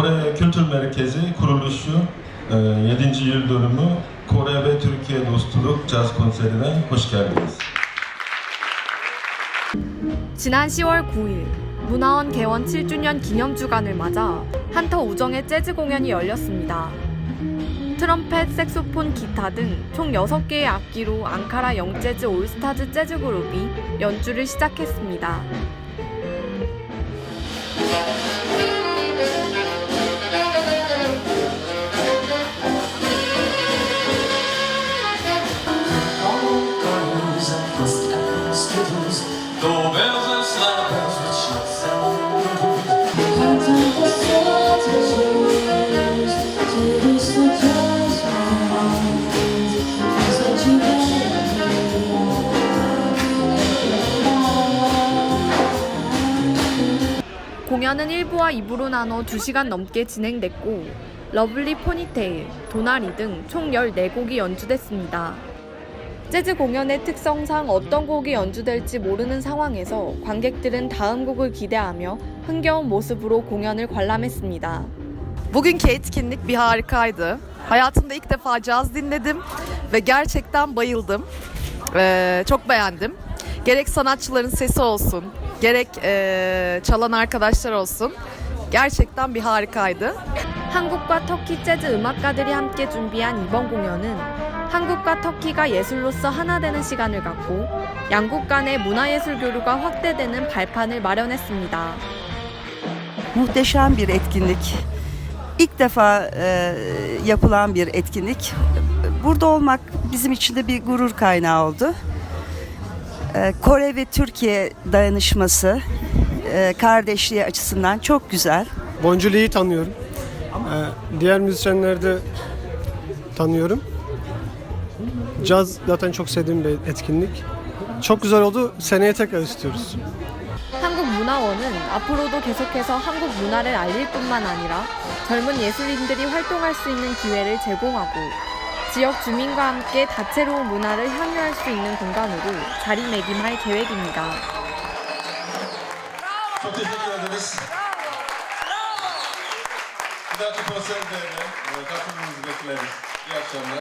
Kore Kültür Merkezi kuruluşu e, 7. yıl dönümü Kore ve Türkiye Dostluk Caz Konseri'ne hoş geldiniz. 지난 10월 9일 문화원 개원 7주년 기념 주간을 맞아 한터 우정의 재즈 공연이 열렸습니다. 트럼펫, 색소폰, 기타 등 총 6개의 악기로 앙카라 영재즈 올스타즈 재즈 그룹이 연주를 시작했습니다. 공연은 1부와 2부로 나눠 2시간 넘게 진행됐고 러블리 포니테일, 도나리 등 총 14곡이 연주됐습니다. 재즈 공연의 특성상 어떤 곡이 연주될지 mo르는 상황에서 관객들은 다음 곡을 기대하며 흥겨운 모습으로 공연을 관람했습니다. Bugünkü etkinlik bir harikaydı. Hayatımda ilk defa caz dinledim ve gerçekten bayıldım. Ee, çok beğendim. Gerek sanatçıların sesi olsun, gerek ee, çalan arkadaşlar olsun. Gerçekten bir harikaydı. 한국과 터키 재즈 음악가들이 함께 준비한 이번 공연은 한국과 터키가 예술로서 하나 되는 시간을 갖고 양국 간의 문화예술 교류가 확대되는 발판을 마련했습니다. Muhteşem bir etkinlik. İlk defa e, yapılan bir etkinlik. Burada olmak bizim için de bir gurur kaynağı oldu. E, Kore ve Türkiye dayanışması, e, kardeşliği açısından çok güzel. Bonculi'yi tanıyorum. Ee, diğer müzisyenleri de tanıyorum. Caz zaten çok sevdiğim bir etkinlik. Çok güzel oldu. Seneye tekrar istiyoruz. 한국문화원은 앞으로도 계속해서 한국 문화를 알릴 뿐만 아니라 젊은 예술인들이 활동할 수 있는 기회를 제공하고 지역 주민과 함께 다채로운 문화를 향유할 수 있는 공간으로 자리매김할 계획입니다. Çok teşekkür ederiz. Bir dahaki konserde de e, katılmanızı bekleriz. İyi akşamlar.